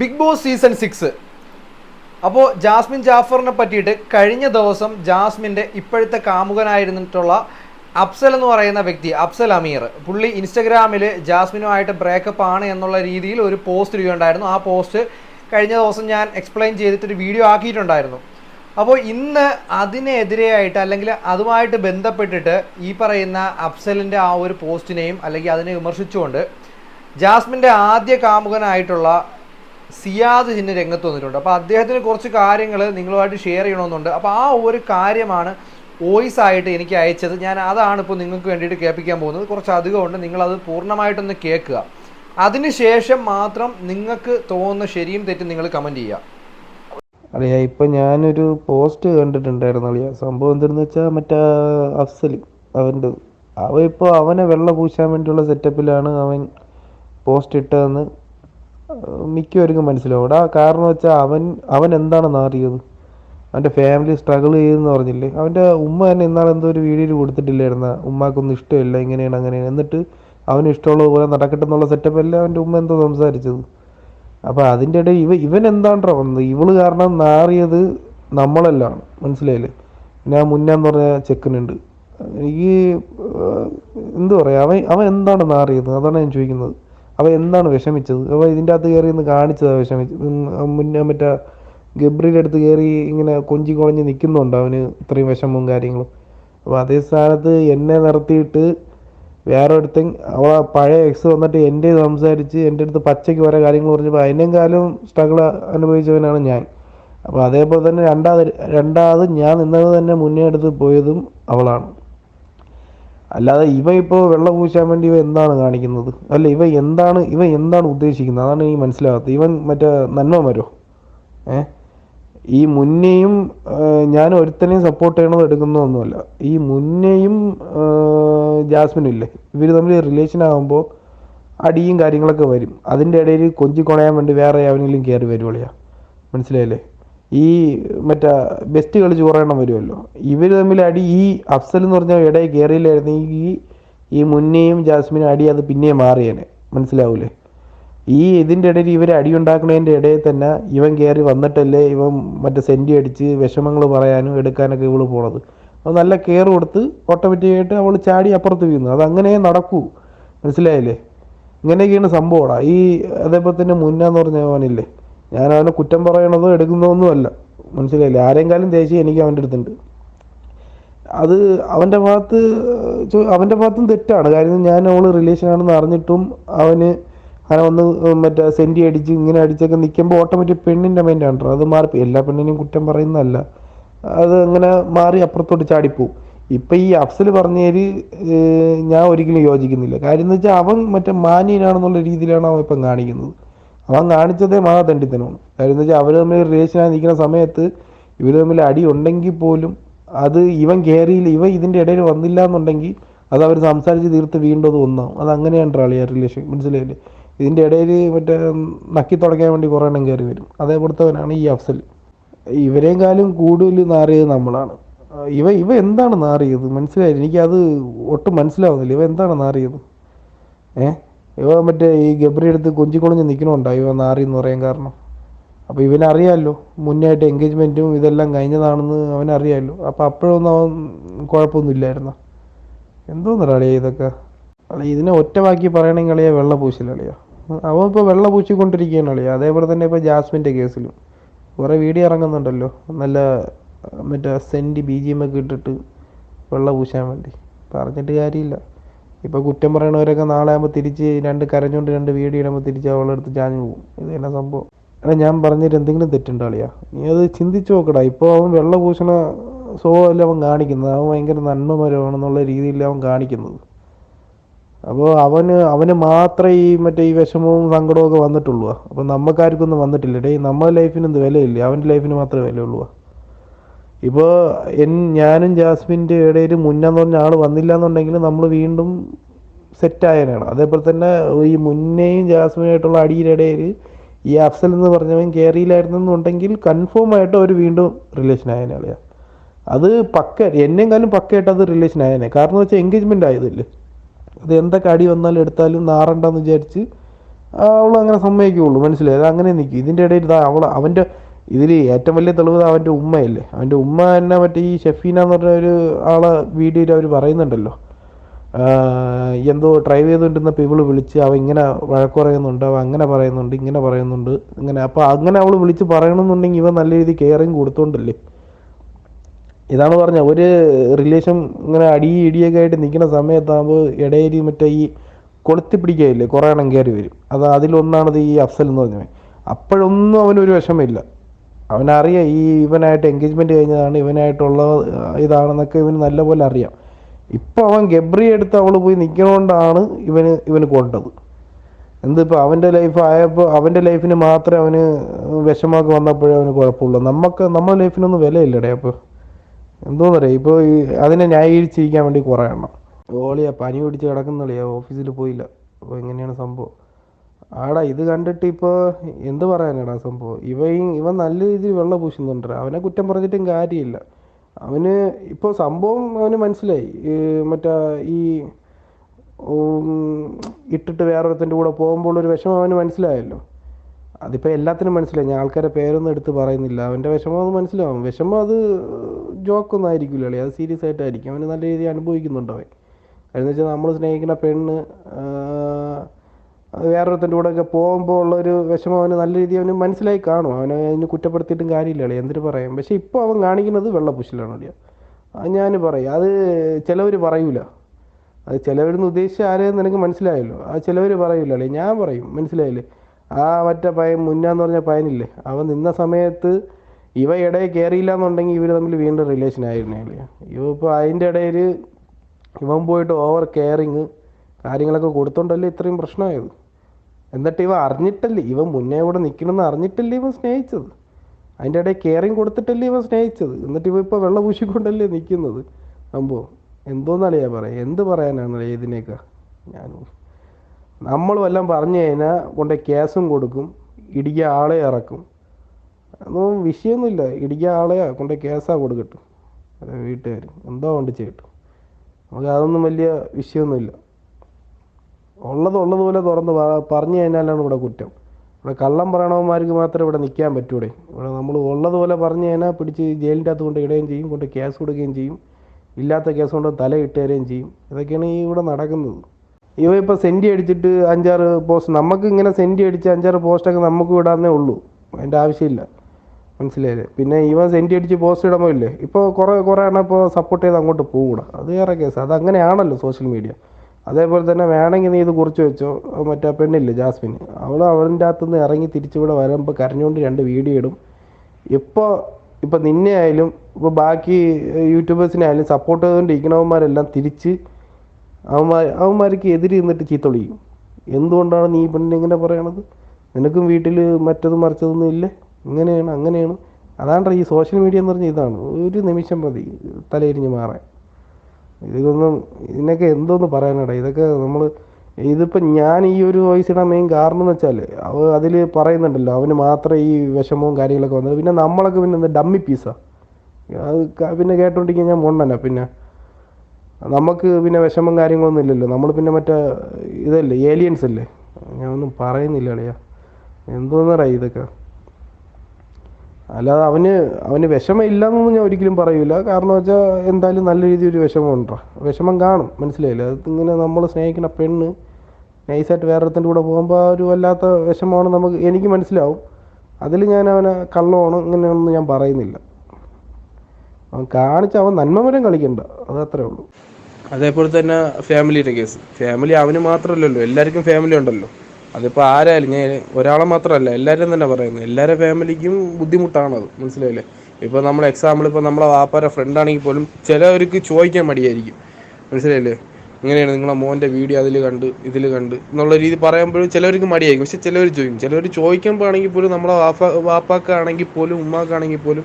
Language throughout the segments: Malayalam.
ബിഗ് ബോസ് സീസൺ സിക്സ് അപ്പോൾ ജാസ്മിൻ ജാഫറിനെ പറ്റിയിട്ട് കഴിഞ്ഞ ദിവസം ജാസ്മിന്റെ ഇപ്പോഴത്തെ കാമുകനായിരുന്നിട്ടുള്ള അഫ്സൽ എന്ന് പറയുന്ന വ്യക്തി അഫ്സൽ അമീർ. പുള്ളി ഇൻസ്റ്റഗ്രാമിൽ ജാസ്മിനുമായിട്ട് ബ്രേക്കപ്പ് ആണ് എന്നുള്ള രീതിയിൽ ഒരു പോസ്റ്റ് ഇടുകയുണ്ടായിരുന്നു. ആ പോസ്റ്റ് കഴിഞ്ഞ ദിവസം ഞാൻ എക്സ്പ്ലെയിൻ ചെയ്തിട്ടൊരു വീഡിയോ ആക്കിയിട്ടുണ്ടായിരുന്നു. അപ്പോൾ ഇന്ന് അതിനെതിരെയായിട്ട് അല്ലെങ്കിൽ അതുമായിട്ട് ബന്ധപ്പെട്ടിട്ട് ഈ പറയുന്ന അഫ്സലിന്റെ ആ ഒരു പോസ്റ്റിനെയും അല്ലെങ്കിൽ അതിനെ വിമർശിച്ചുകൊണ്ട് ജാസ്മിന്റെ ആദ്യ കാമുകനായിട്ടുള്ള സിയാദ് ജിന്ന് രംഗത്ത് വന്നിട്ടുണ്ട്. അപ്പോൾ അദ്ദേഹത്തിന് കുറച്ച് കാര്യങ്ങൾ നിങ്ങളുമായിട്ട് ഷെയർ ചെയ്യണമെന്നുണ്ട്. അപ്പോൾ ആ ഒരു കാര്യമാണ് വോയിസ് ആയിട്ട് എനിക്ക് അയച്ചത്. ഞാൻ അതാണ് ഇപ്പോൾ നിങ്ങൾക്ക് വേണ്ടിയിട്ട് കേൾപ്പിക്കാൻ പോകുന്നത്. കുറച്ച് അധികമുണ്ട് നിങ്ങളത് പൂർണമായിട്ടൊന്ന് കേൾക്കുക. അതിനുശേഷം മാത്രം നിങ്ങൾക്ക് തോന്നുന്ന ശരിയും തെറ്റും നിങ്ങൾ കമന്റ് ചെയ്യുക. അളിയ ഇപ്പം ഞാനൊരു പോസ്റ്റ് കണ്ടിട്ടുണ്ടായിരുന്നു അളിയ. സംഭവം എന്തെന്ന് വെച്ചാൽ മറ്റേ അഫ്സൽ അവന്റെ അവ ഇപ്പോൾ അവനെ വെള്ള പൂശാൻ വേണ്ടിയുള്ള സെറ്റപ്പിലാണ് അവൻ പോസ്റ്റ് ഇട്ടതെന്ന് മിക്കവർക്കും മനസ്സിലാവും. എടാ കാരണം വെച്ചാൽ അവൻ അവൻ എന്താണെന്ന് അറിയത് അവന്റെ ഫാമിലി സ്ട്രഗിൾ ചെയ്തെന്ന് പറഞ്ഞില്ലേ? അവന്റെ ഉമ്മ തന്നെ ഇന്നാളെ എന്തോ ഒരു വീഡിയോയിൽ കൊടുത്തിട്ടില്ലായിരുന്ന ഉമ്മാക്കൊന്നും ഇഷ്ടമില്ല ഇങ്ങനെയാണ് അങ്ങനെയാണ്. എന്നിട്ട് അവന് ഇഷ്ടമുള്ളതുപോലെ നടക്കട്ടെ എന്നുള്ള സെറ്റപ്പ് അല്ലേ അവന്റെ ഉമ്മ എന്തോ സംസാരിച്ചത്. അപ്പോൾ അതിന്റെ ഇടയിൽ ഇവ ഇവൻ എന്താണ്ടോ വന്നത്? ഇവൾ കാരണം നാറിയത് നമ്മളെല്ലാം മനസ്സിലായില്ലേ? ഞാൻ മുന്നെന്ന് പറഞ്ഞ ചെക്കനുണ്ട്. എനിക്ക് എന്ത് പറയാ? അവൻ അവൻ എന്താണ് നാറിയത്? അതാണ് ഞാൻ ചോദിക്കുന്നത്. അവൻ എന്താണ് വിഷമിച്ചത്? അവ ഇതിന്റെ അകത്ത് കയറി ഒന്ന് കാണിച്ചതാണ് വിഷമിച്ചത് മുന്നേ മറ്റേ ഗബ്രിയുടെ അടുത്ത് കയറി ഇങ്ങനെ കൊഞ്ചി കുഴഞ്ഞ് നിൽക്കുന്നുണ്ട് അവന് ഇത്രയും വിഷമവും കാര്യങ്ങളും. അപ്പോൾ അതേ സ്ഥാനത്ത് എന്നെ നിർത്തിയിട്ട് വേറെ ഒരുത്തൻ അവളെ പഴയ എക്സ് വന്നിട്ട് എന്റെ സംസാരിച്ച് എന്റെ അടുത്ത് പച്ചയ്ക്ക് ഓരോ കാര്യങ്ങൾ പറഞ്ഞപ്പോൾ അതിനേം കാലം സ്ട്രഗിൾ അനുഭവിച്ചവനാണ് ഞാൻ. അപ്പോൾ അതേപോലെ തന്നെ രണ്ടാമത് രണ്ടാമത് ഞാൻ നിന്നത് തന്നെ മുന്നേ എടുത്ത് പോയതും അവളാണ്. അല്ലാതെ ഇവ ഇപ്പോൾ വെള്ളം പൂശാൻ വേണ്ടി ഇവ എന്താണ് കാണിക്കുന്നത്? അല്ല ഇവ എന്താണ് ഇവ എന്താണ് ഉദ്ദേശിക്കുന്നത്? അതാണ് ഈ മനസ്സിലാകാത്തത് ഇവൻ മറ്റേ നന്മ മരോ ഏ? ഈ മുന്നേയും ഞാൻ ഒരുത്തനെയും സപ്പോർട്ട് ചെയ്യണത് എടുക്കുന്നതൊന്നുമല്ല. ഈ മുന്നേയും ജാസ്മിനും ഇല്ലേ? ഇവർ തമ്മിൽ റിലേഷൻ ആകുമ്പോൾ അടിയും കാര്യങ്ങളൊക്കെ വരും. അതിന്റെ ഇടയിൽ കൊഞ്ചി കൊണയാൻ വേണ്ടി വേറെ എവനെങ്കിലും കയറി വരുവളിയാ? മനസ്സിലായില്ലേ? ഈ മറ്റേ ബെസ്റ്റ് കളിച്ച് കുറേ എണ്ണം വരുമല്ലോ. ഇവർ തമ്മിൽ അടി ഈ അഫ്സൽ എന്ന് പറഞ്ഞ ഇടയിൽ കയറിയില്ലായിരുന്നെങ്കിൽ ഈ മുന്നേയും ജാസ്മിനും അടി അത് പിന്നെയും മാറിയേനെ. മനസ്സിലാവൂലേ? ഈ ഇതിന്റെ ഇടയിൽ ഇവർ അടി ഉണ്ടാക്കുന്നതിന്റെ ഇടയിൽ തന്നെ ഇവൻ കയറി വന്നിട്ടല്ലേ ഇവൻ മറ്റേ സെന്റി അടിച്ച് വിഷമങ്ങൾ പറയാനും എടുക്കാനൊക്കെ ഇവൾ പോണത്. അപ്പോൾ നല്ല കെയർ കൊടുത്ത് ഓട്ടോമാറ്റിക്കായിട്ട് അവൾ ചാടി അപ്പുറത്ത് വീഴുന്നു അത് അങ്ങനെ നടക്കൂ. മനസ്സിലായില്ലേ? ഇങ്ങനെയൊക്കെയാണ് സംഭവമാണ് ഈ അതേപോലെ തന്നെ മുന്നാന്ന് പറഞ്ഞ അവനില്ലേ? ഞാൻ അവനെ കുറ്റം പറയണതോ എടുക്കുന്നതൊന്നും അല്ല മനസ്സിലായില്ലേ? ആരെങ്കിലും ദേഷ്യം എനിക്ക് അവന്റെ അടുത്തുണ്ട്. അത് അവന്റെ ഭാഗത്ത് അവന്റെ ഭാഗത്തും തെറ്റാണ്. കാര്യം ഞാൻ അവൾ റിലേഷൻ ആണെന്ന് അറിഞ്ഞിട്ടും അവന് അങ്ങനെ വന്ന് മറ്റേ സെന്റി അടിച്ച് ഇങ്ങനെ അടിച്ചൊക്കെ നിൽക്കുമ്പോൾ ഓട്ടോമാറ്റിക് പെണ്ണിന്റെ മൈൻഡാണ് അത് മാറി എല്ലാ പെണ്ണിനെയും കുറ്റം പറയുന്നതല്ല. അത് അങ്ങനെ മാറി അപ്പുറത്തോട്ട് ചാടിപ്പോവും. ഇപ്പം ഈ അഫ്സൽ പറഞ്ഞതിൽ ഞാൻ ഒരിക്കലും യോജിക്കുന്നില്ല. കാര്യം എന്ന് വെച്ചാൽ അവൻ മറ്റേ മാന്യനാണെന്നുള്ള രീതിയിലാണ് അവൻ ഇപ്പം കാണിക്കുന്നത്. അവൻ കാണിച്ചതേ മഹാതണ്ടിത്തനമാണ് കാര്യം എന്ന് വെച്ചാൽ അവർ തമ്മിൽ റിലേഷനായി നിൽക്കുന്ന സമയത്ത് ഇവർ തമ്മിൽ അടി ഉണ്ടെങ്കിൽ പോലും അത് ഇവൻ കയറിയില്ല ഇവൻ ഇതിന്റെ ഇടയിൽ വന്നില്ല എന്നുണ്ടെങ്കിൽ അത് അവർ സംസാരിച്ച് തീർത്ത് വീണ്ടും അത് ഒന്നാവും. അത് അങ്ങനെയാണ് റാളിയ റിലേഷൻ മനസ്സിലായില്ലേ? ഇതിന്റെ ഇടയിൽ മറ്റേ നക്കി തുടയ്ക്കാൻ വേണ്ടി കുറേ എണ്ണം കയറി വരും. അതേപോലത്തവനാണ് ഈ അഫ്സൽ. ഇവരെയും കൂടുതൽ നാറിയത് നമ്മളാണ്. ആ, ഇവ ഇവ എന്താണ് നാറിയത്? മനസ്സിലായില്ല? എനിക്കത് ഒട്ടും മനസ്സിലാവുന്നില്ല. ഇവ എന്താണ് നാറിയത്? ഏ? ഇവ മറ്റേ ഈ ഗബ്രി എടുത്ത് കൊഞ്ചി കൊഞ്ചിക്കൊളിഞ്ഞ് നിൽക്കണുണ്ടോ ഇവ നാറി എന്ന് പറയാൻ കാരണം. അപ്പോൾ ഇവനറിയാമല്ലോ മുന്നായിട്ട് എൻഗേജ്മെന്റും ഇതെല്ലാം കഴിഞ്ഞതാണെന്ന് അവനറിയാമല്ലോ അപ്പോൾ അപ്പോഴൊന്നും അവൻ കുഴപ്പമൊന്നും ഇല്ലായിരുന്നു? എന്തോന്നറിയാ അളിയ ഇതൊക്കെ? അല്ല ഇതിനെ ഒറ്റ വാക്കി പറയണമെങ്കിൽ അളിയ വെള്ള പൂശിലളിയ അവൻ ഇപ്പോൾ വെള്ള പൂശിക്കൊണ്ടിരിക്കുകയാണ് അളിയ അതേപോലെ തന്നെ ഇപ്പോൾ ജാസ്മിന്റെ കേസിലും. കുറേ വീഡിയോ ഇറങ്ങുന്നുണ്ടല്ലോ. നല്ല മറ്റേ സെന്റ് ബി ജി എം ഒക്കെ ഇട്ടിട്ട് വെള്ള പൂശാൻ വേണ്ടി. പറഞ്ഞിട്ട് കാര്യമില്ല. ഇപ്പോൾ കുറ്റം പറയണവരൊക്കെ നാളെ ആകുമ്പോൾ തിരിച്ച് രണ്ട് കരഞ്ഞുകൊണ്ട് രണ്ട് വീഡിയോ ഇടുമ്പോൾ തിരിച്ച് അവളെ അടുത്ത് ചാഞ്ഞു പോകും. ഇത് തന്നെ സംഭവം? എടാ ഞാൻ പറഞ്ഞിട്ട് എന്തെങ്കിലും തെറ്റുണ്ടോ അളിയാ നീ അത് ചിന്തിച്ചു നോക്കടാ. ഇപ്പോൾ അവൻ വെള്ള സ്വഭാവമല്ല അവൻ കാണിക്കുന്നത്. അവൻ ഭയങ്കര നന്മമരമാണെന്നുള്ള രീതിയിൽ അവൻ കാണിക്കുന്നത്. അപ്പോൾ അവന് അവന് മാത്രമേ ഈ മറ്റേ ഈ വിഷമവും സങ്കടവും ഒക്കെ വന്നിട്ടുള്ളൂ. അപ്പോൾ നമുക്കാർക്കൊന്നും വന്നിട്ടില്ല. ഡേ നമ്മുടെ ലൈഫിന് എന്ത് വിലയില്ല? അവന്റെ ലൈഫിന് മാത്രമേ വിലയുള്ളൂ. ഇപ്പോൾ എൻ ഞാനും ജാസ്മിന്റെ ഇടയിൽ മുന്നെന്ന് പറഞ്ഞ ആൾ വന്നില്ല എന്നുണ്ടെങ്കിൽ നമ്മൾ വീണ്ടും സെറ്റായനാണ് അതേപോലെ തന്നെ ഈ മുന്നേയും ജാസ്മിനായിട്ടുള്ള അടിയുടെ ഇടയിൽ ഈ അഫ്സൽ എന്ന് പറഞ്ഞവൻ കയറിയില്ലായിരുന്നെന്നുണ്ടെങ്കിൽ കൺഫേം ആയിട്ട് അവർ വീണ്ടും റിലേഷൻ ആയനാളിയാ അത് പക്ക എന്നെയും കാലം പക്കയായിട്ട് അത് റിലേഷൻ ആയനെ കാരണം വെച്ചാൽ എൻഗേജ്മെന്റ് ആയതില്ലേ. അത് എന്തൊക്കെ അടി വന്നാലും എടുത്താലും നാറണ്ടെന്ന് വിചാരിച്ച് അവൾ അങ്ങനെ സമ്മതിക്കുള്ളൂ. മനസ്സിലായി? അത് അങ്ങനെ നിൽക്കും ഇതിന്റെ ഇടയിൽ അവൾ അവന്റെ ഇതിൽ ഏറ്റവും വലിയ തെളിവ് അവന്റെ ഉമ്മയല്ലേ? അവന്റെ ഉമ്മ തന്നെ മറ്റേ ഈ ഷെഫീന എന്ന് പറഞ്ഞ ഒരു ആളെ വീഡിയോയിൽ അവർ പറയുന്നുണ്ടല്ലോ. എന്തോ ഡ്രൈവ് ചെയ്തുകൊണ്ടിരുന്നപ്പോൾ ഇവൾ വിളിച്ച് അവ ഇങ്ങനെ വഴക്ക് പറയുന്നുണ്ട് അവ അങ്ങനെ പറയുന്നുണ്ട് ഇങ്ങനെ പറയുന്നുണ്ട് ഇങ്ങനെ. അപ്പോൾ അങ്ങനെ അവൾ വിളിച്ച് പറയണമെന്നുണ്ടെങ്കിൽ ഇവ നല്ല രീതിയിൽ കെയറിങ് കൊടുത്തോണ്ടല്ലേ? ഇതാണ് പറഞ്ഞ ഒരു റിലേഷൻ ഇങ്ങനെ അടി ഇടിയൊക്കെ ആയിട്ട് നിൽക്കുന്ന സമയത്താകുമ്പോൾ ഇടയിൽ മറ്റേ ഈ കൊളുത്തി പിടിക്കുകയില്ലേ കുറേ എണ്ണം കയറി വരും. അത് അതിലൊന്നാണത് ഈ അഫ്സൽ എന്ന് പറഞ്ഞത് അപ്പോഴൊന്നും അവനൊരു വിഷമമില്ല. അവനറിയാം ഈ ഇവനായിട്ട് എൻഗേജ്മെന്റ് കഴിഞ്ഞതാണ് ഇവനായിട്ടുള്ള ഇതാണെന്നൊക്കെ ഇവന് നല്ലപോലെ അറിയാം. ഇപ്പോൾ അവൻ ഗബ്രി എടുത്ത് അവൾ പോയി നിൽക്കണോണ്ടാണ് ഇവന് ഇവന് കൊണ്ടത്. എന്തിപ്പോൾ അവന്റെ ലൈഫ് ആയപ്പോൾ അവന്റെ ലൈഫിന് മാത്രമേ അവന് വിഷമമൊക്കെ വന്നപ്പോഴേ അവന് കുഴപ്പമുള്ളൂ. നമുക്ക് നമ്മുടെ ലൈഫിനൊന്നും വിലയില്ലടേ അപ്പോൾ എന്തോന്നറിയാം? ഇപ്പോൾ ഈ അതിനെ ന്യായീകരിച്ചിരിക്കാൻ വേണ്ടി കുറേ എണ്ണം. ഓളിയാ പനി പിടിച്ച് കിടക്കുന്നില്ല? ഓഫീസിൽ പോയില്ല. അപ്പോൾ എങ്ങനെയാണ് സംഭവം. ആടാ ഇത് കണ്ടിട്ട് ഇപ്പോൾ എന്ത് പറയാനാടാ സംഭവം? ഇവ ഇവൻ നല്ല രീതിയിൽ വെള്ളം പൂശുന്നുണ്ട് അവനെ കുറ്റം പറഞ്ഞിട്ടും കാര്യമില്ല. അവന് ഇപ്പോൾ സംഭവം അവന് മനസ്സിലായി. മറ്റേ ഈ ഇട്ടിട്ട് വേറൊരുത്തന്റെ കൂടെ പോകുമ്പോൾ ഒരു വിഷമം അവന് മനസ്സിലായല്ലോ. അതിപ്പോൾ എല്ലാത്തിനും മനസ്സിലായി. ഞാൻ ആൾക്കാരെ പേരൊന്നും എടുത്ത് പറയുന്നില്ല. അവന്റെ വിഷമം അത് മനസ്സിലാവും. വിഷമം അത് ജോക്കൊന്നും ആയിരിക്കില്ല അത് സീരിയസ് ആയിട്ടായിരിക്കും. അവന് നല്ല രീതിയിൽ അനുഭവിക്കുന്നുണ്ട് അവൻ. വെച്ചാൽ നമ്മൾ സ്നേഹിക്കുന്ന പെണ്ണ് വേറൊരുത്തന്റെ ഒക്കെ പോകുമ്പോൾ ഉള്ളൊരു വിഷമം അവന് നല്ല രീതിയിൽ അവന് മനസ്സിലായി കാണും. അവനെ അതിന് കുറ്റപ്പെടുത്തിയിട്ടും കാര്യമില്ല അളി എന്തിനു പറയാം? പക്ഷേ ഇപ്പോൾ അവൻ കാണിക്കുന്നത് വെള്ളപ്പുശലാണ് അളിയ ഞാൻ പറയും. അത് ചിലവർ പറയൂല. അത് ചിലവരെന്ന് ഉദ്ദേശിച്ച ആരെയെന്ന് നിനക്ക് മനസ്സിലായല്ലോ. ആ ചിലവർ പറയൂല അല്ലേ? ഞാൻ പറയും. മനസ്സിലായില്ലേ? ആ മറ്റേ പയൻ മുന്നാന്ന് പറഞ്ഞ പയനില്ലേ? അവൻ നിന്ന സമയത്ത് ഇവ ഇടയിൽ കയറിയില്ല എന്നുണ്ടെങ്കിൽ ഇവർ തമ്മിൽ വീണ്ടും റിലേഷൻ ആയിരുന്നേ ഇവ ഇപ്പോൾ അതിന്റെ ഇടയിൽ ഇവൻ പോയിട്ട് ഓവർ കെയറിങ് കാര്യങ്ങളൊക്കെ കൊടുത്തോണ്ടല്ലേ ഇത്രയും പ്രശ്നമായത്? എന്നിട്ട് ഇവ അറിഞ്ഞിട്ടല്ലേ ഇവൻ മുന്നേ ഇവിടെ നിൽക്കണമെന്ന് അറിഞ്ഞിട്ടല്ലേ ഇവൻ സ്നേഹിച്ചത്? അതിന്റെ ഇടയിൽ കെയറിങ് കൊടുത്തിട്ടല്ലേ ഇവൻ സ്നേഹിച്ചത്? എന്നിട്ട് ഇവ ഇപ്പോൾ വെള്ളം പൂശിക്കൊണ്ടല്ലേ നിൽക്കുന്നത്? സംഭവം എന്തോന്നറിയാ പറയാം എന്ത് പറയാനാണ് ഇതിനേക്ക ഞാൻ നമ്മൾ വല്ലതും പറഞ്ഞു കഴിഞ്ഞാൽ കൊണ്ട് കേസും കൊടുക്കും ഇടിക്കുക ആളെ ഇറക്കും. അതൊന്നും വിഷയമൊന്നുമില്ല ഇടിക്കുക ആളെ കൊണ്ട് കേസാ കൊടുക്കട്ടെ. വീട്ടുകാർ എന്തോ കൊണ്ട് ചെയ്യട്ടു. നമുക്ക് അതൊന്നും വലിയ വിഷയമൊന്നുമില്ല. ഉള്ളത് ഉള്ളതുപോലെ തുറന്ന് പറ- പറഞ്ഞു കഴിഞ്ഞാലാണ് ഇവിടെ കുറ്റം. ഇവിടെ കള്ളം പറയണവന്മാർക്ക് മാത്രമേ ഇവിടെ നിൽക്കാൻ പറ്റൂടെ. ഇവിടെ നമ്മൾ ഉള്ളതുപോലെ പറഞ്ഞു കഴിഞ്ഞാൽ പിടിച്ച് ജയിലിന്റെ അകത്ത് കൊണ്ട് ഇടുകയും ചെയ്യും കൊണ്ട് കേസ് കൊടുക്കുകയും ചെയ്യും. ഇല്ലാത്ത കേസ് കൊണ്ട് തല ഇട്ടുകയും ചെയ്യും. ഇതൊക്കെയാണ് ഈ ഇവിടെ നടക്കുന്നത്. ഇവ ഇപ്പോൾ സെന്റി അടിച്ചിട്ട് അഞ്ചാറ് പോസ്റ്റ് നമുക്ക് ഇങ്ങനെ സെന്റി അടിച്ച് അഞ്ചാറ് പോസ്റ്റൊക്കെ നമുക്ക് വിടാന്നേ ഉള്ളൂ. അതിന്റെ ആവശ്യമില്ല. മനസ്സിലായില്ലേ? പിന്നെ ഇവൻ സെന്റി അടിച്ച് പോസ്റ്റ് ഇടുമ്പോൾ ഇല്ലേ? ഇപ്പോൾ കുറേ കുറേ എണ്ണം ഇപ്പോൾ സപ്പോർട്ട് ചെയ്ത് അങ്ങോട്ട് പോകൂടാ അത് വേറെ കേസ്. അത് അങ്ങനെയാണല്ലോ സോഷ്യൽ മീഡിയ അതേപോലെ തന്നെ വേണമെങ്കിൽ നീ ഇത് കുറിച്ച് വെച്ചോ. മറ്റേ പെണ്ണില്ലേ ജാസ്മിൻ. അവൾ അവന്റെ അകത്തുനിന്ന് ഇറങ്ങി തിരിച്ചിവിടെ വരുമ്പോൾ കരഞ്ഞുകൊണ്ട് രണ്ട് വീഡിയോ ഇടും. ഇപ്പോൾ ഇപ്പോൾ നിന്നെ ആയാലും ഇപ്പോൾ ബാക്കി യൂട്യൂബേഴ്സിനെ ആയാലും സപ്പോർട്ട് ചെയ്തുകൊണ്ടിരിക്കണവന്മാരെല്ലാം തിരിച്ച് അവന്മാർ അവന്മാർക്ക് എതിരെ നിന്നിട്ട് ചീത്ത വിളിക്കും. എന്തുകൊണ്ടാണ് നീ പെണ്ണിനെ ഇങ്ങനെ പറയണത്? നിനക്കും വീട്ടിൽ മറ്റത് മറിച്ചതൊന്നും ഇല്ലേ. ഇങ്ങനെയാണ് അങ്ങനെയാണ്. അതാണ് ഈ സോഷ്യൽ മീഡിയ എന്ന് പറഞ്ഞാൽ ഇതാണ്. ഒരു നിമിഷം മതി തലയിരിഞ്ഞ് മാറാൻ. ഇതൊന്നും ഇതിനൊക്കെ എന്തോന്ന് പറയാനടാ? ഇതൊക്കെ നമ്മൾ ഇതിപ്പോൾ ഞാൻ ഈ ഒരു വോയിസ് ഇടാൻ മെയിൻ കാരണം എന്ന് വെച്ചാൽ അവ അതിൽ പറയുന്നുണ്ടല്ലോ അവന് മാത്രമേ ഈ വിഷമവും കാര്യങ്ങളൊക്കെ വന്നത്. പിന്നെ നമ്മളൊക്കെ പിന്നെ എന്താ ഡമ്മി പീസാണ് അത് പിന്നെ കേട്ടോണ്ടിരിക്കാൻ ഞാൻ മൊണ്ണന പിന്നെ. നമുക്ക് പിന്നെ വിഷമം കാര്യങ്ങളൊന്നും ഇല്ലല്ലോ. നമ്മൾ പിന്നെ മറ്റേ ഇതല്ലേ ഏലിയൻസ് അല്ലേ? ഞാനൊന്നും പറയുന്നില്ല അളിയാ എന്തോന്നറിയാം ഇതൊക്കെ? അല്ലാതെ അവന് അവന് വിഷമം എന്നൊന്നും ഞാൻ ഒരിക്കലും പറയൂല. കാരണം വെച്ചാൽ എന്തായാലും നല്ല രീതിയിൽ ഒരു വിഷമം ഉണ്ടാ? വിഷമം കാണും. മനസ്സിലായില്ല? അത് ഇങ്ങനെ നമ്മൾ സ്നേഹിക്കുന്ന പെണ്ണ് നൈസായിട്ട് വേറൊരുത്തന്റെ കൂടെ പോകുമ്പോൾ ഒരു വല്ലാത്ത വിഷമമാണ് നമുക്ക് എനിക്ക് മനസ്സിലാവും. അതിൽ ഞാൻ അവനെ കള്ളമാണ് ഇങ്ങനെയൊന്നും ഞാൻ പറയുന്നില്ല. അവൻ കാണിച്ച അവൻ നന്മമരം കളിക്കണ്ട. അത് അത്രേ ഉള്ളൂ. അതേപോലെ തന്നെ ഫാമിലിയുടെ കേസ് ഫാമിലി അവന് മാത്രമല്ലല്ലോ. എല്ലാവർക്കും ഫാമിലി ഉണ്ടല്ലോ. അതിപ്പോൾ ആരായാലും ഞാൻ ഒരാളെ മാത്രമല്ല എല്ലാവരും തന്നെ പറയുന്നത്. എല്ലാവരുടെ ഫാമിലിക്കും ബുദ്ധിമുട്ടാണത് മനസ്സിലായില്ലേ? ഇപ്പോൾ നമ്മൾ എക്സാമ്പിൾ ഇപ്പോൾ നമ്മളെ വാപ്പാരെ ഫ്രണ്ട് ആണെങ്കിൽ പോലും ചിലവർക്ക് ചോദിക്കാൻ മടിയായിരിക്കും. മനസ്സിലായില്ലേ? ഇങ്ങനെയാണ് നിങ്ങളെ മോന്റെ വീഡിയോ അതിൽ കണ്ട് ഇതിൽ കണ്ട് എന്നുള്ള രീതി പറയുമ്പോഴും ചിലവർക്ക് മടിയായിരിക്കും. പക്ഷെ ചിലവർ ചോദിക്കും. ചിലവർ ചോദിക്കുമ്പോഴാണെങ്കിൽ പോലും നമ്മളെ വാപ്പ വാപ്പാക്കാണെങ്കിൽ പോലും ഉമ്മാക്കാണെങ്കിൽ പോലും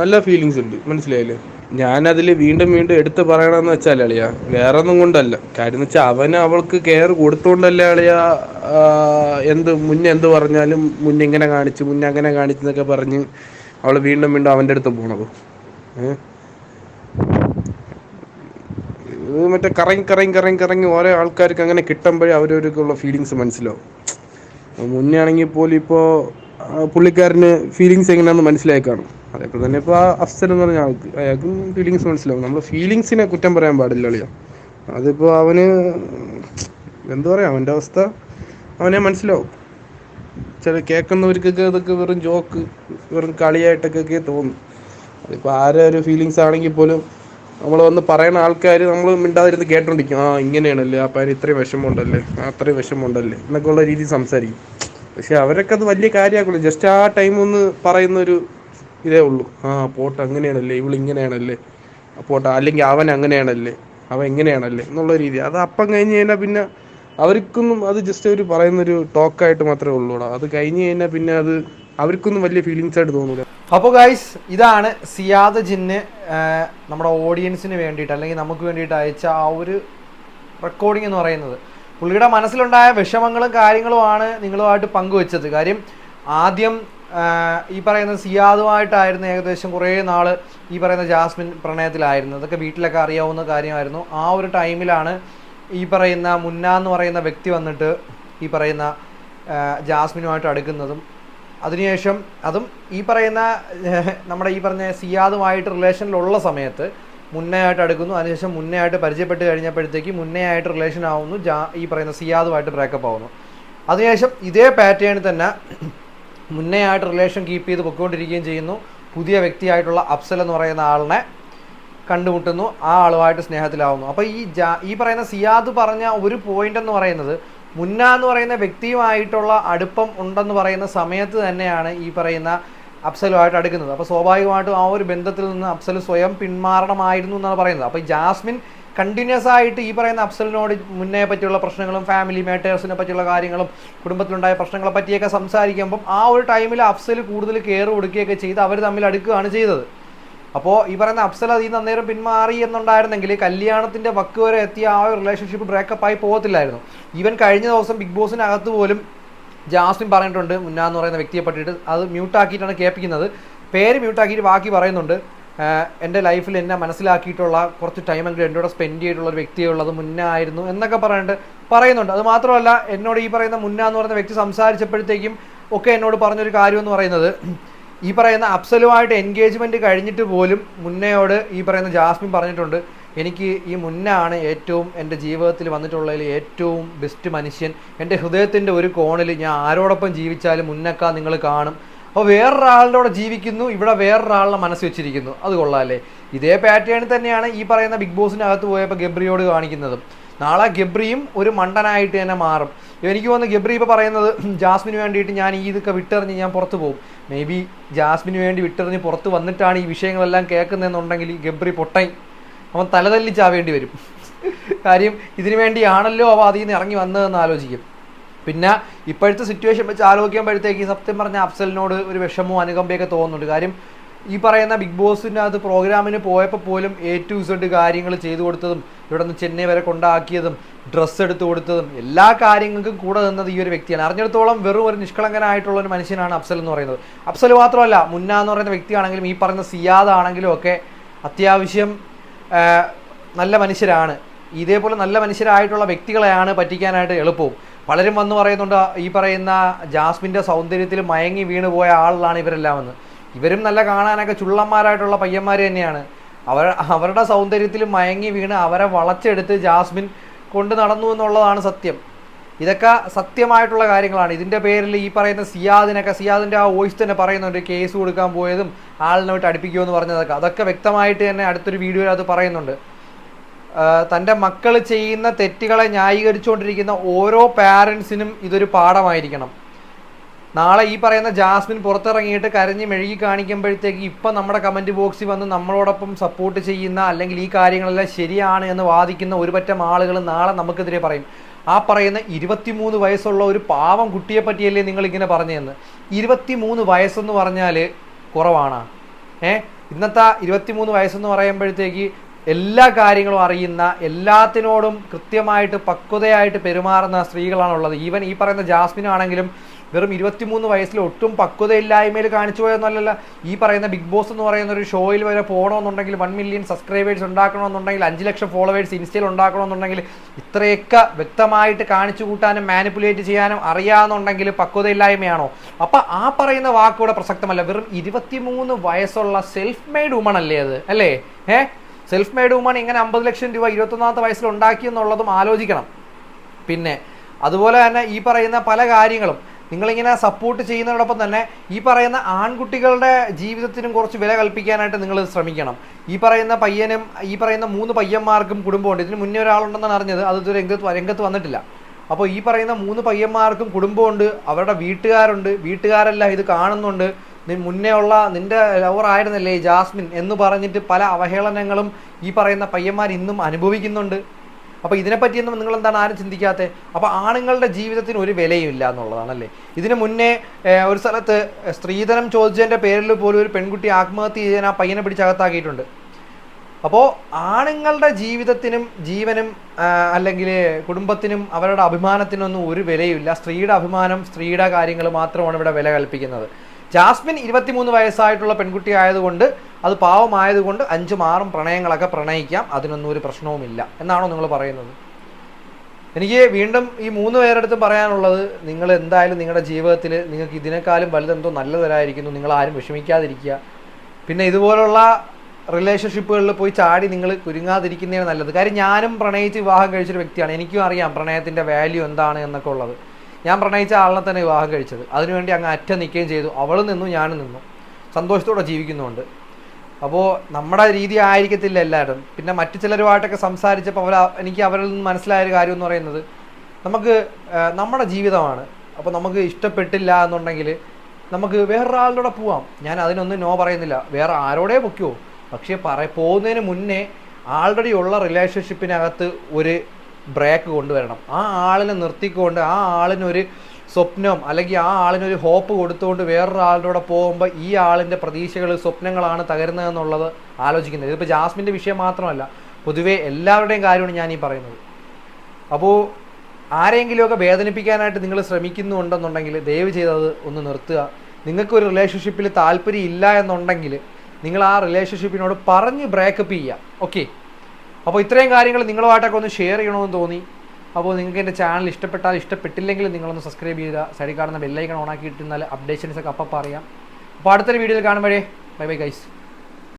നല്ല ഫീലിങ്സ് ഉണ്ട്. മനസ്സിലായില്ലേ? ഞാനതിൽ വീണ്ടും വീണ്ടും എടുത്തു പറയണമെന്ന് വെച്ചാൽ അളിയ വേറെ ഒന്നും കൊണ്ടല്ല. കാര്യം എന്ന് വെച്ചാൽ അവന് അവൾക്ക് കെയർ കൊടുത്തോണ്ടല്ലേ അളിയ എന്ത് മുന്നേ എന്ത് പറഞ്ഞാലും മുന്നേ ഇങ്ങനെ കാണിച്ചു മുന്നേ അങ്ങനെ കാണിച്ചെന്നൊക്കെ പറഞ്ഞ് അവൾ വീണ്ടും വീണ്ടും അവന്റെ അടുത്ത് പോണത്. ഇത് മറ്റേ കറങ്ങി കറങ്ങി കറങ്ങി കറങ്ങി ഓരോ ആൾക്കാർക്ക് അങ്ങനെ കിട്ടുമ്പോഴേ അവരവർക്കുള്ള ഫീലിങ്സ് മനസ്സിലാവും. മുന്നേ ആണെങ്കിൽ പോലും ഇപ്പോൾ പുള്ളിക്കാരന് ഫീലിങ്സ് എങ്ങനെയാണെന്ന് മനസ്സിലായി കാണും. അതേപോലെ തന്നെ ഇപ്പോൾ ആ അഫ്സൽ എന്ന് പറഞ്ഞാൽ ആൾക്ക് അയാൾക്കും ഫീലിങ്സ് മനസ്സിലാവും. നമ്മൾ ഫീലിങ്സിനെ കുറ്റം പറയാൻ പാടില്ല അളിയ. അതിപ്പോൾ അവന് എന്താ പറയുക അവന്റെ അവസ്ഥ അവനെ മനസ്സിലാവും. ചില കേൾക്കുന്നവർക്കൊക്കെ അതൊക്കെ വെറും ജോക്ക് വെറും കളിയായിട്ടൊക്കെ തോന്നും. അതിപ്പോൾ ആരെ ഒരു ഫീലിങ്സ് ആണെങ്കിൽ പോലും നമ്മൾ വന്ന് പറയുന്ന ആൾക്കാർ നമ്മൾ മിണ്ടാതിരുന്ന് കേട്ടോണ്ടിരിക്കും. ആ ഇങ്ങനെയാണല്ലേ ആ പയ്യന് ഇത്രയും വിഷമമുണ്ടല്ലേ അത്രയും വിഷമമുണ്ടല്ലേ എന്നൊക്കെ ഉള്ള രീതിയിൽ സംസാരിക്കും. പക്ഷെ അവരൊക്കെ അത് വലിയ കാര്യമാക്കുള്ളൂ ജസ്റ്റ് ആ ടൈം ഒന്ന് പറയുന്ന ഒരു ഇതേ ഉള്ളൂ. ആ പോട്ട് അങ്ങനെയാണല്ലേ? ഇവൾ ഇങ്ങനെയാണല്ലേ? പോട്ടെ അല്ലെങ്കിൽ അവൻ അങ്ങനെയാണല്ലേ? അവൻ എങ്ങനെയാണല്ലേ എന്നുള്ള രീതി. അത് അപ്പം കഴിഞ്ഞ് കഴിഞ്ഞാൽ പിന്നെ അവർക്കൊന്നും അത് ജസ്റ്റ് ഒരു പറയുന്നൊരു ടോക്കായിട്ട് മാത്രമേ ഉള്ളൂടാ. അത് കഴിഞ്ഞ് കഴിഞ്ഞാൽ പിന്നെ അത് അവർക്കൊന്നും വലിയ ഫീലിങ്സ് ആയിട്ട് തോന്നില്ല അപ്പോൾ ഗൈസ് ഇതാണ് സിയാദ് ജിന്ന് നമ്മുടെ ഓഡിയൻസിന് വേണ്ടിയിട്ട് അല്ലെങ്കിൽ നമുക്ക് വേണ്ടിയിട്ട് അയച്ച ആ ഒരു റെക്കോർഡിംഗ് എന്ന് പറയുന്നത്. പുള്ളിയുടെ മനസ്സിലുണ്ടായ വിഷമങ്ങളും കാര്യങ്ങളുമാണ് നിങ്ങളുമായിട്ട് പങ്കുവെച്ചത്. കാര്യം ആദ്യം ഈ പറയുന്ന സിയാദുമായിട്ടായിരുന്നു ഏകദേശം കുറേ നാൾ ഈ പറയുന്ന ജാസ്മിൻ പ്രണയത്തിലായിരുന്നു അതൊക്കെ വീട്ടിലൊക്കെ അറിയാവുന്ന കാര്യമായിരുന്നു. ആ ഒരു ടൈമിലാണ് ഈ പറയുന്ന മുന്ന എന്ന് പറയുന്ന വ്യക്തി വന്നിട്ട് ഈ പറയുന്ന ജാസ്മിനുമായിട്ട് അടുക്കുന്നതും. അതിനുശേഷം അതും ഈ പറയുന്ന നമ്മുടെ ഈ പറഞ്ഞ സിയാദുമായിട്ട് റിലേഷനിലുള്ള സമയത്ത് മുന്നയായിട്ട് അടുക്കുന്നു. അതിനുശേഷം മുന്നയായിട്ട് പരിചയപ്പെട്ട് കഴിഞ്ഞപ്പോഴത്തേക്ക് മുന്നയായിട്ട് റിലേഷൻ ആവുന്നു ജാ ഈ പറയുന്ന സിയാദുമായിട്ട് ബ്രേക്കപ്പ് ആവുന്നു. അതിനുശേഷം ഇതേ പാറ്റേണിൽ തന്നെ മുന്നയായിട്ട് റിലേഷൻ കീപ്പ് ചെയ്ത് പൊയ്ക്കൊണ്ടിരിക്കുകയും ചെയ്യുന്നു. പുതിയ വ്യക്തിയായിട്ടുള്ള അഫ്സൽ എന്ന് പറയുന്ന ആളിനെ കണ്ടുമുട്ടുന്നു. ആ ആളുമായിട്ട് സ്നേഹത്തിലാവുന്നു. അപ്പോൾ ഈ ജാ ഈ പറയുന്ന സിയാദ് പറഞ്ഞ ഒരു പോയിന്റ് എന്ന് പറയുന്നത് മുന്ന എന്ന് പറയുന്ന വ്യക്തിയുമായിട്ടുള്ള അടുപ്പം ഉണ്ടെന്ന് പറയുന്ന സമയത്ത് തന്നെയാണ് ഈ പറയുന്ന അഫ്സലുമായിട്ട് അടുക്കുന്നത്. അപ്പോൾ സ്വാഭാവികമായിട്ടും ആ ഒരു ബന്ധത്തിൽ നിന്ന് അഫ്സൽ സ്വയം പിന്മാറണമായിരുന്നു എന്നാണ് പറയുന്നത്. അപ്പോൾ ജാസ്മിൻ കണ്ടിന്യൂസ് ആയിട്ട് ഈ പറയുന്ന അഫ്സലിനോട് മുന്നേ പറ്റിയുള്ള പ്രശ്നങ്ങളും ഫാമിലി മാറ്റേഴ്സിനെ പറ്റിയുള്ള കാര്യങ്ങളും കുടുംബത്തിലുണ്ടായ പ്രശ്നങ്ങളെ പറ്റിയൊക്കെ സംസാരിക്കുമ്പം ആ ഒരു ടൈമിൽ അഫ്സൽ കൂടുതൽ കെയർ കൊടുക്കുകയൊക്കെ ചെയ്ത് അവർ തമ്മിൽ അടുക്കുകയാണ് ചെയ്തത്. അപ്പോൾ ഈ പറയുന്ന അഫ്സൽ അതിൽ നിന്ന് അന്നേരം പിന്മാറി എന്നുണ്ടായിരുന്നെങ്കിൽ കല്യാണത്തിന്റെ വക്ക് വരെ എത്തിയ ആ ഒരു റിലേഷൻഷിപ്പ് ബ്രേക്കപ്പ് ആയി പോകത്തില്ലായിരുന്നു. ഈവൻ കഴിഞ്ഞ ദിവസം ബിഗ് ബോസിനകത്ത് പോലും ജാസ്മിൻ പറഞ്ഞിട്ടുണ്ട് മുന്ന എന്ന് പറയുന്ന വ്യക്തിയെ പറ്റിയിട്ട് അത് മ്യൂട്ടാക്കിയിട്ടാണ് കേൾപ്പിക്കുന്നത്. പേര് മ്യൂട്ടാക്കിയിട്ട് ബാക്കി പറയുന്നുണ്ട്. എന്റെ ലൈഫിൽ എന്നെ മനസ്സിലാക്കിയിട്ടുള്ള കുറച്ച് ടൈമെങ്കിലും എന്റെ കൂടെ സ്പെൻഡ് ചെയ്തിട്ടുള്ള ഒരു വ്യക്തിയുള്ളത് മുന്നേ ആയിരുന്നു എന്നൊക്കെ പറഞ്ഞിട്ട് പറയുന്നുണ്ട്. അത് മാത്രമല്ല എന്നോട് ഈ പറയുന്ന മുന്ന എന്ന് പറയുന്ന വ്യക്തി സംസാരിച്ചപ്പോഴത്തേക്കും ഒക്കെ എന്നോട് പറഞ്ഞൊരു കാര്യം എന്ന് പറയുന്നത് ഈ പറയുന്ന അപ്സലുമായിട്ട് എൻഗേജ്മെന്റ് കഴിഞ്ഞിട്ട് പോലും മുന്നയോട് ഈ പറയുന്ന ജാസ്മിൻ പറഞ്ഞിട്ടുണ്ട് എനിക്ക് ഈ മുന്നാണ് ഏറ്റവും എന്റെ ജീവിതത്തിൽ വന്നിട്ടുള്ളതിൽ ഏറ്റവും ബെസ്റ്റ് മനുഷ്യൻ. എന്റെ ഹൃദയത്തിന്റെ ഒരു കോണിൽ ഞാൻ ആരോടൊപ്പം ജീവിച്ചാലും മുന്നക്ക നിങ്ങൾ കാണും. അപ്പോൾ വേറൊരാളുടെ കൂടെ ജീവിക്കുന്നു ഇവിടെ വേറൊരാളുടെ മനസ്സ് വെച്ചിരിക്കുന്നു. അത് കൊള്ളാമല്ലേ ഇതേ പാറ്റേണിൽ തന്നെയാണ് ഈ പറയുന്ന ബിഗ് ബോസിനകത്ത് പോയപ്പോൾ ഗബ്രിയോട് കാണിക്കുന്നതും. നാളെ ഗബ്രിയും ഒരു മണ്ടനായിട്ട് തന്നെ മാറും. എനിക്ക് വന്ന് ഗബ്രി ഇപ്പോൾ പറയുന്നത് ജാസ്മിന് വേണ്ടിയിട്ട് ഞാൻ ഈ ഇതൊക്കെ വിട്ടെറിഞ്ഞ് ഞാൻ പുറത്ത് പോകും. മേ ബി ജാസ്മിന് വേണ്ടി വിട്ടെറിഞ്ഞ് പുറത്ത് വന്നിട്ടാണ് ഈ വിഷയങ്ങളെല്ലാം കേൾക്കുന്നതെന്നുണ്ടെങ്കിൽ ഗബ്രി പൊട്ടൈ അവൻ തലതല്ലി ചാവേണ്ടി വരും. കാര്യം ഇതിനു വേണ്ടിയാണല്ലോ അവ അതിൽ നിന്ന് ഇറങ്ങി വന്നതെന്ന് ആലോചിക്കും. പിന്നെ ഇപ്പോഴത്തെ സിറ്റുവേഷൻ വെച്ച് ആലോചിക്കുമ്പോഴത്തേക്ക് സത്യം പറഞ്ഞ അഫ്സലിനോട് ഒരു വിഷമവും അനുകമ്പയൊക്കെ തോന്നുന്നുണ്ട്. കാര്യം ഈ പറയുന്ന ബിഗ് ബോസിന്റെ അത് പ്രോഗ്രാമിന് പോയപ്പോൾ പോലും എ ടു ഇസഡ് കാര്യങ്ങൾ ചെയ്തു കൊടുത്തതും ഇവിടെ നിന്ന് ചെന്നൈ വരെ കൊണ്ടാക്കിയതും ഡ്രസ്സ് എടുത്തു കൊടുത്തതും എല്ലാ കാര്യങ്ങൾക്കും കൂടെ നിന്നത് ഈ ഒരു വ്യക്തിയാണ്. അറിഞ്ഞിടത്തോളം വെറും ഒരു നിഷ്കളങ്കനായിട്ടുള്ള ഒരു മനുഷ്യനാണ് അഫ്സൽ എന്ന് പറയുന്നത്. അഫ്സൽ മാത്രമല്ല മുന്ന എന്ന് പറയുന്ന വ്യക്തിയാണെങ്കിലും ഈ പറയുന്ന സിയാദ് ആണെങ്കിലും ഒക്കെ അത്യാവശ്യം നല്ല മനുഷ്യരാണ്. ഇതേപോലെ നല്ല മനുഷ്യരായിട്ടുള്ള വ്യക്തികളെയാണ് പറ്റിക്കാനായിട്ട് എളുപ്പവും. പലരും വന്ന് പറയുന്നുണ്ട് ഈ പറയുന്ന ജാസ്മിന്റെ സൗന്ദര്യത്തിൽ മയങ്ങി വീണ് പോയ ആളുകളാണ് ഇവരെല്ലാം എന്ന് ഇവരും നല്ല കാണാനൊക്കെ ചുള്ളന്മാരായിട്ടുള്ള പയ്യന്മാർ തന്നെയാണ്. അവർ അവരുടെ സൗന്ദര്യത്തിൽ മയങ്ങി വീണ് അവരെ വളച്ചെടുത്ത് ജാസ്മിൻ കൊണ്ട് നടന്നു എന്നുള്ളതാണ് സത്യം. ഇതൊക്കെ സത്യമായിട്ടുള്ള കാര്യങ്ങളാണ്. ഇതിന്റെ പേരിൽ ഈ പറയുന്ന സിയാദിനൊക്കെ സിയാദിന്റെ ആ വോയിസ് തന്നെ പറയുന്നുണ്ട് കേസ് കൊടുക്കാൻ പോയതും ആളിനെ വിട്ട് അടുപ്പിക്കുമെന്ന് പറഞ്ഞതൊക്കെ. അതൊക്കെ വ്യക്തമായിട്ട് തന്നെ അടുത്തൊരു വീഡിയോയിൽ അത് പറയുന്നുണ്ട്. തന്റെ മക്കൾ ചെയ്യുന്ന തെറ്റുകളെ ന്യായീകരിച്ചുകൊണ്ടിരിക്കുന്ന ഓരോ പാരൻസിനും ഇതൊരു പാഠമായിരിക്കണം. നാളെ ഈ പറയുന്ന ജാസ്മിൻ പുറത്തിറങ്ങിയിട്ട് കരഞ്ഞ് മെഴുകി കാണിക്കുമ്പോഴത്തേക്ക് ഇപ്പം നമ്മുടെ കമന്റ് ബോക്സിൽ വന്ന് നമ്മളോടൊപ്പം സപ്പോർട്ട് ചെയ്യുന്ന അല്ലെങ്കിൽ ഈ കാര്യങ്ങളെല്ലാം ശരിയാണ് എന്ന് വാദിക്കുന്ന ഒരുപറ്റം ആളുകൾ നാളെ നമുക്കെതിരെ പറയും. ആ പറയുന്ന ഇരുപത്തിമൂന്ന് വയസ്സുള്ള ഒരു പാവം കുട്ടിയെ പറ്റിയല്ലേ നിങ്ങളിങ്ങനെ പറഞ്ഞതെന്ന് ഇരുപത്തിമൂന്ന് വയസ്സെന്ന് പറഞ്ഞാൽ കുറവാണ്. ഏ? ഇന്നത്തെ ഇരുപത്തിമൂന്ന് വയസ്സെന്ന് പറയുമ്പോഴത്തേക്ക് എല്ലാ കാര്യങ്ങളും അറിയുന്ന എല്ലാത്തിനോടും കൃത്യമായിട്ട് പക്വതയായിട്ട് പെരുമാറുന്ന സ്ത്രീകളാണുള്ളത്. ഈവൻ ഈ പറയുന്ന ജാസ്മിൻ ആണെങ്കിലും വെറും ഇരുപത്തിമൂന്ന് വയസ്സിൽ ഒട്ടും പക്വതയില്ലായ്മയിൽ കാണിച്ചു പോയെന്നല്ലല്ല ഈ പറയുന്ന ബിഗ് ബോസ് എന്ന് പറയുന്ന ഒരു ഷോയിൽ വരെ പോകണമെന്നുണ്ടെങ്കിൽ വൺ മില്യൺ സബ്സ്ക്രൈബേഴ്സ് ഉണ്ടാക്കണമെന്നുണ്ടെങ്കിൽ അഞ്ച് ലക്ഷം ഫോളോവേഴ്സ് ഇൻസ്റ്റയിൽ ഉണ്ടാക്കണമെന്നുണ്ടെങ്കിൽ ഇത്രയൊക്കെ വ്യക്തമായിട്ട് കാണിച്ചു കൂട്ടാനും മാനിപ്പുലേറ്റ് ചെയ്യാനും അറിയാമെന്നുണ്ടെങ്കിൽ പക്വതയില്ലായ്മയാണോ? അപ്പം ആ പറയുന്ന വാക്കുകൂടെ പ്രസക്തമല്ല. വെറും ഇരുപത്തിമൂന്ന് വയസ്സുള്ള സെൽഫ് മെയ്ഡ് വുമൺ അല്ലേ അത്? അല്ലേ? ഏ? സെൽഫ് മെയ്ഡ് വുമൺ ഇങ്ങനെ അമ്പത് ലക്ഷം രൂപ ഇരുപത്തൊന്നാമത്തെ വയസ്സിൽ ഉണ്ടാക്കി എന്നുള്ളതും ആലോചിക്കണം. പിന്നെ അതുപോലെ തന്നെ ഈ പറയുന്ന പല കാര്യങ്ങളും. നിങ്ങളിങ്ങനെ സപ്പോർട്ട് ചെയ്യുന്നതോടൊപ്പം തന്നെ ഈ പറയുന്ന ആൺകുട്ടികളുടെ ജീവിതത്തിനും കുറച്ച് വില കൽപ്പിക്കാനായിട്ട് നിങ്ങൾ ശ്രമിക്കണം. ഈ പറയുന്ന പയ്യനും ഈ പറയുന്ന മൂന്ന് പയ്യന്മാർക്കും കുടുംബമുണ്ട്. ഇതിന് മുന്നേ ഒരാളുണ്ടെന്നാണ് അറിഞ്ഞത്. അത് രംഗത്ത് രംഗത്ത് വന്നിട്ടില്ല. അപ്പോൾ ഈ പറയുന്ന മൂന്ന് പയ്യന്മാർക്കും കുടുംബമുണ്ട്. അവരുടെ വീട്ടുകാരുണ്ട്. വീട്ടുകാരെല്ലാം ഇത് കാണുന്നുണ്ട്. നി മുന്നേ ഉള്ള നിന്റെ ലവർ ആയിരുന്നല്ലേ ജാസ്മിൻ എന്ന് പറഞ്ഞിട്ട് പല അവഹേളനങ്ങളും ഈ പറയുന്ന പയ്യന്മാർ ഇന്നും അനുഭവിക്കുന്നുണ്ട്. അപ്പോൾ ഇതിനെപ്പറ്റിയൊന്നും നിങ്ങൾ എന്താണ് ആരും ചിന്തിക്കാത്തത് അപ്പോൾ ആണുങ്ങളുടെ ജീവിതത്തിന് ഒരു വിലയും ഇല്ല എന്നുള്ളതാണല്ലേ? ഇതിനു മുന്നേ ഒരു സ്ഥലത്ത് സ്ത്രീധനം ചോദിച്ചതിന്റെ പേരിൽ പോലും ഒരു പെൺകുട്ടി ആത്മഹത്യ ചെയ്തതിന് ആ പയ്യനെ പിടിച്ചകത്താക്കിയിട്ടുണ്ട് അപ്പോൾ ആണുങ്ങളുടെ ജീവിതത്തിനും ജീവനും അല്ലെങ്കിൽ കുടുംബത്തിനും അവരുടെ അഭിമാനത്തിനൊന്നും ഒരു വിലയുമില്ല. സ്ത്രീയുടെ അഭിമാനം സ്ത്രീയുടെ കാര്യങ്ങൾ മാത്രമാണ് ഇവിടെ വില കൽപ്പിക്കുന്നത്. ജാസ്മിൻ ഇരുപത്തിമൂന്ന് വയസ്സായിട്ടുള്ള പെൺകുട്ടി ആയതുകൊണ്ട് അത് പാവമായതുകൊണ്ട് അഞ്ചും ആറും പ്രണയങ്ങളൊക്കെ പ്രണയിക്കാം. അതിനൊന്നും ഒരു പ്രശ്നവുമില്ല. എന്നാണോ നിങ്ങൾ പറയുന്നത്? എനിക്ക് വീണ്ടും ഈ മൂന്ന് പേരെടുത്തും പറയാനുള്ളത് നിങ്ങൾ എന്തായാലും നിങ്ങളുടെ ജീവിതത്തിൽ നിങ്ങൾക്ക് ഇതിനേക്കാളും വലുതെന്തോ നല്ലതരായിരിക്കുന്നു നിങ്ങൾ ആരും വിഷമിക്കാതിരിക്കുക. പിന്നെ ഇതുപോലുള്ള റിലേഷൻഷിപ്പുകളിൽ പോയി ചാടി നിങ്ങൾ കുരുങ്ങാതിരിക്കുന്നതാണ് നല്ലത്. കാര്യം ഞാനും പ്രണയിച്ച് വിവാഹം കഴിച്ചൊരു വ്യക്തിയാണ്. എനിക്കും അറിയാം പ്രണയത്തിന്റെ വാല്യൂ എന്താണ് എന്നൊക്കെ ഉള്ളത്. ഞാൻ പ്രണയിച്ച ആളിനെ തന്നെ വിവാഹം കഴിച്ചത്. അതിനുവേണ്ടി അങ്ങ് അറ്റ നിൽക്കുകയും ചെയ്തു. അവൾ നിന്നു ഞാനും നിന്നു. സന്തോഷത്തോടെ ജീവിക്കുന്നുണ്ട്. അപ്പോൾ നമ്മുടെ രീതി ആയിരിക്കത്തില്ല എല്ലാവരും. പിന്നെ മറ്റു ചിലരുമായിട്ടൊക്കെ സംസാരിച്ചപ്പോൾ അവർ എനിക്ക് അവരിൽ നിന്ന് മനസ്സിലായ ഒരു കാര്യം എന്ന് പറയുന്നത് നമുക്ക് നമ്മുടെ ജീവിതമാണ്. അപ്പോൾ നമുക്ക് ഇഷ്ടപ്പെട്ടില്ല എന്നുണ്ടെങ്കിൽ നമുക്ക് വേറൊരാളുടെ കൂടെ പോവാം. ഞാൻ അതിനൊന്നും നോ പറയുന്നില്ല. വേറെ ആരോടെ പൊക്കുമോ പക്ഷേ പറ പോകുന്നതിന് മുന്നേ ആൾറെഡി ഉള്ള റിലേഷൻഷിപ്പിനകത്ത് ഒരു ബ്രേക്ക് കൊണ്ടുവരണം. ആ ആളിനെ നിർത്തിക്കൊണ്ട് ആ ആളിനൊരു സ്വപ്നം അല്ലെങ്കിൽ ആ ആളിനൊരു ഹോപ്പ് കൊടുത്തുകൊണ്ട് വേറൊരാളുടെ കൂടെ പോകുമ്പോൾ ഈ ആളിന്റെ പ്രതീക്ഷകൾ സ്വപ്നങ്ങളാണ് തകരുന്നതെന്നുള്ളത് ആലോചിക്കുന്നത്. ഇതിപ്പോൾ ജാസ്മിന്റെ വിഷയം മാത്രമല്ല പൊതുവേ എല്ലാവരുടെയും കാര്യമാണ് ഞാൻ ഈ പറയുന്നത്. അപ്പോൾ ആരെങ്കിലുമൊക്കെ വേദനിപ്പിക്കാനായിട്ട് നിങ്ങൾ ശ്രമിക്കുന്നുണ്ടെന്നുണ്ടെങ്കിൽ ദയവ് ചെയ്തത് ഒന്ന് നിർത്തുക. നിങ്ങൾക്കൊരു റിലേഷൻഷിപ്പിൽ താല്പര്യം ഇല്ല എന്നുണ്ടെങ്കിൽ നിങ്ങൾ ആ റിലേഷൻഷിപ്പിനോട് പറഞ്ഞ് ബ്രേക്കപ്പ് ചെയ്യുക. ഓക്കെ അപ്പോൾ ഇത്രയും കാര്യങ്ങൾ നിങ്ങളുമായിട്ടൊക്കെ ഒന്ന് ഷെയർ ചെയ്യണമെന്ന് തോന്നി. അപ്പോൾ നിങ്ങൾക്ക് എന്റെ ചാനൽ ഇഷ്ടപ്പെട്ടാൽ ഇഷ്ടപ്പെട്ടില്ലെങ്കിൽ നിങ്ങളൊന്ന് സബ്സ്ക്രൈബ് ചെയ്യുക സൈഡിൽ കാണുന്ന ബെല്ലൈക്കൺ ഓൺ ആക്കി ഇട്ടുന്നാൽ അപ്ഡേഷൻസ് ഒക്കെ അപ്പം പറയാം. അപ്പോൾ അടുത്തൊരു വീഡിയോയിൽ കാണുമ്പോഴേ ബൈ ബൈ ഗൈസ്